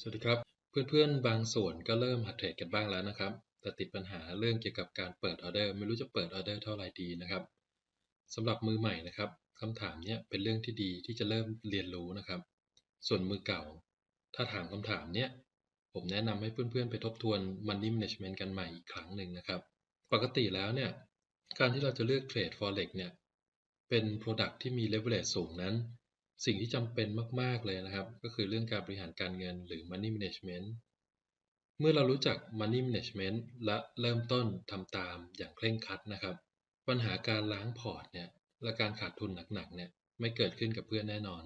สวัสดีครับ เพื่อนๆ บางส่วนก็เริ่มหัดเทรดกันบ้างแล้วนะครับ แต่ติดปัญหาเรื่องเกี่ยวกับการเปิดออเดอร์ ไม่รู้จะเปิดออเดอร์เท่าไหร่ดีนะครับสำหรับมือใหม่นะครับคำถามเนี้ยเป็นเรื่องที่ดีที่จะเริ่มเรียนรู้นะครับ ส่วนมือเก่า ถ้าถามคำถามเนี้ยผมแนะนำให้เพื่อนๆ ไปทบทวน Money Management กันใหม่อีกครั้งหนึ่งนะครับ ปกติแล้วเนี่ยการที่เราจะเลือกเทรด Forex เนี่ยเป็น Product ที่มี leverage สูงนั้น สิ่งที่จำเป็นมาก ๆ เลยนะครับ ก็คือเรื่องการบริหารการเงินหรือ Money Management เมื่อเรารู้จัก Money Management และเริ่มต้นทำตามอย่างเคร่งครัดนะครับ ปัญหาการล้างพอร์ตเนี่ยและการขาดทุนหนักๆเนี่ยไม่เกิดขึ้นกับเพื่อนแน่นอน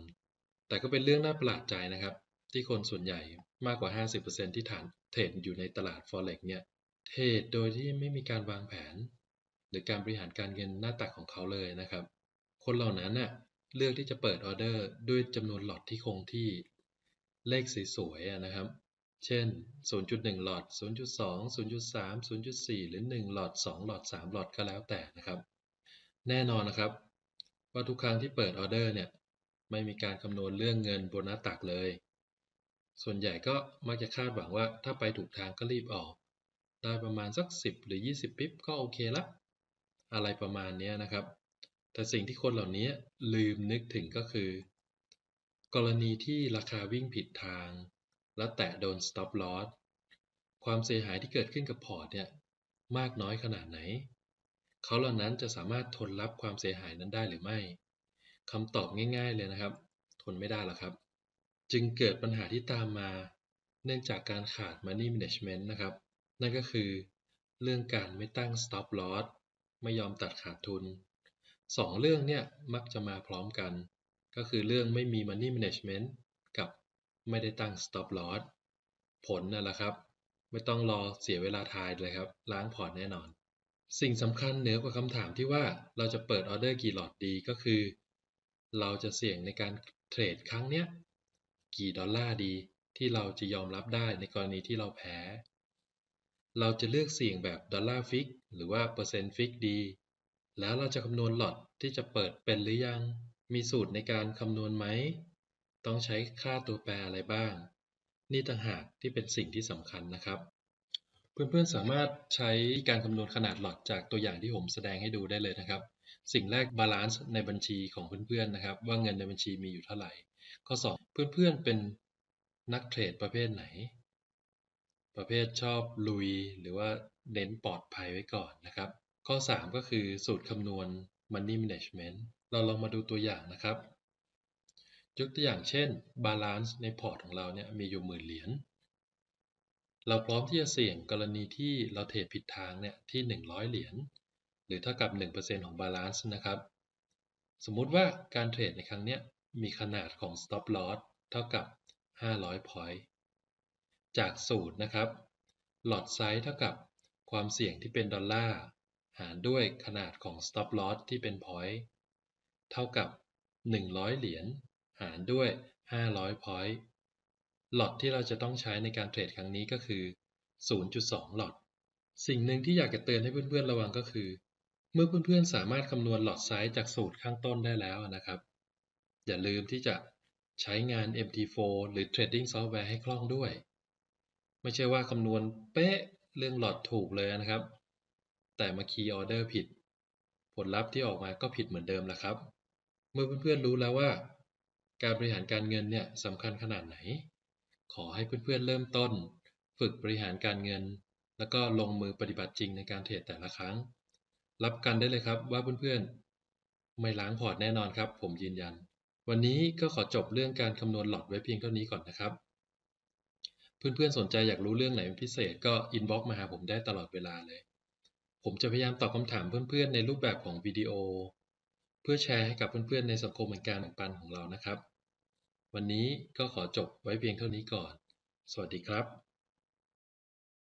แต่ก็เป็นเรื่องน่าประหลาดใจนะครับ ที่คนส่วนใหญ่มากกว่า 50%ที่ฐานเทรดอยู่ในตลาด Forex เนี่ยเทรดโดยที่ไม่มีการวางแผน หรือการบริหารการเงินหน้าตักของเขาเลยนะครับ คนเหล่านั้นน่ะ เลือกที่จะเปิดออเดอร์ด้วยจำนวนหลอดที่คงที่เลขสวยๆนะครับ เช่น 0.1 หลอด 0.2 0.3 0.4 หรือ 1 หลอด 2 หลอด 3 หลอดก็แล้วแต่นะครับ แน่นอนนะครับ ว่าทุกครั้งที่เปิดออเดอร์เนี่ย ไม่มีการคำนวณเรื่องเงินโบนหน้าตักเลย ส่วนใหญ่ก็มักจะคาดหวังว่าถ้าไปถูกทางก็รีบออก ได้ประมาณสัก 10 หรือ 20 ปิ๊บก็โอเคละ อะไรประมาณนี้นะครับ แต่สิ่งที่คนเหล่านี้ลืมนึกถึงก็คือ กรณีที่ราคาวิ่งผิดทาง และแตะโดน stop loss ความเสียหายที่เกิดขึ้นกับพอร์ตเนี่ยมากน้อยขนาดไหน เขาเหล่านั้นจะสามารถทนรับความเสียหายนั้นได้หรือไม่คำตอบง่าย ๆเลยนะครับ ทนไม่ได้หรอกครับ จึงเกิดปัญหาที่ตามมาเนื่องจากการขาด money management นะครับ นั่นก็คือ เรื่องการไม่ตั้ง stop loss ไม่ยอมตัดขาดทุน สองเรื่องเนี่ยมักจะมาพร้อมกัน ก็คือเรื่องไม่มี money management กับไม่ได้ตั้ง stop loss ผลนั่นแหละครับ ไม่ต้องรอเสียเวลาทายเลยครับ ล้างพอร์ตแน่นอน สิ่งสำคัญเหนือกว่าคำถามที่ว่าเราจะเปิดออเดอร์กี่หลอดดีก็คือ เราจะเสี่ยงในการเทรดครั้งเนี้ยกี่ดอลลาร์ดีที่เราจะยอมรับได้ในกรณีที่เราแพ้ เราจะเลือกเสี่ยงแบบดอลลาร์ฟิกหรือว่าเปอร์เซ็นต์ฟิกดี แล้วเราจะคำนวณหลอดที่จะเปิดเป็นหรือยัง มีสูตรในการคำนวณไหม ต้องใช้ค่าตัวแปรอะไรบ้าง นี่ต่างหากที่เป็นสิ่งที่สำคัญนะครับ เพื่อนๆสามารถใช้การคำนวณขนาดหลอดจากตัวอย่างที่ผมแสดงให้ดูได้เลยนะครับ สิ่งแรกบาลานซ์ในบัญชีของเพื่อนๆนะครับ ว่าเงินในบัญชีมีอยู่เท่าไหร่ ข้อ 2 เพื่อนๆเป็นนักเทรดประเภทไหน ประเภทชอบลุยหรือว่าเน้นปลอดภัยไว้ก่อนนะครับ ข้อ 3 ก็คือสูตรคำนวณ Money Management เราลองมาดูตัวอย่างนะครับ ยกตัวอย่างเช่นบาลานซ์ในพอร์ตของเราเนี่ยมีอยู่หมื่นเหรียญ เราพร้อมที่จะเสี่ยงกรณีที่เราเทรดผิดทางเนี่ยที่ 100 เหรียญ หรือเท่ากับ 1%ของบาลานซ์นะครับ สมมุติว่าการเทรดในครั้งนี้มีขนาดของ stop loss เท่ากับ 500 point จากสูตรนะครับ หลอดไซส์เท่ากับความเสี่ยงที่เป็นดอลลาร์ หารด้วยขนาดของ stop loss ที่เป็น point เท่ากับ 100 เหรียญหารด้วย 500 point หลอดที่เราจะต้องใช้ในการเทรดครั้งนี้ก็คือ 0.2 หลอด สิ่งหนึ่งที่อยากจะเตือนให้เพื่อนๆระวังก็คือ เมื่อเพื่อนๆสามารถคำนวณหลอดไซส์จากสูตรข้างต้นได้แล้วนะครับ อย่าลืมที่จะใช้งาน MT4 หรือ Trading Software ให้คล่องด้วย ไม่ใช่ว่าคำนวณเป๊ะเรื่องหลอดถูกเลยนะครับ แต่มาคีย์ออเดอร์ผิด ผลลัพธ์ที่ออกมาก็ผิดเหมือนเดิมแหละครับ เมื่อเพื่อนๆรู้แล้วว่า การบริหารการเงินเนี่ยสำคัญขนาดไหน ขอให้เพื่อนๆเริ่มต้น ฝึกบริหารการเงิน แล้วก็ลงมือปฏิบัติจริงในการเทรดแต่ละครั้ง รับกันได้เลยครับว่าเพื่อนๆ ไม่ล้างพอร์ตแน่นอนครับ ผมยืนยัน วันนี้ก็ขอจบเรื่องการคำนวณหลอดไว้เพียงเท่านี้ก่อนนะครับเพื่อนๆสนใจอยากรู้เรื่องไหนเป็นพิเศษก็อินบ็อกซ์มาหาผมได้ตลอดเวลาเลย ผมจะพยายามตอบคำถามเพื่อนๆ ในรูปแบบของวิดีโอ เพื่อแชร์ให้กับเพื่อนๆ ในสังคมแห่งการแบ่งปันของเรานะครับ วันนี้ก็ขอจบไว้เพียงเท่านี้ก่อน สวัสดีครับ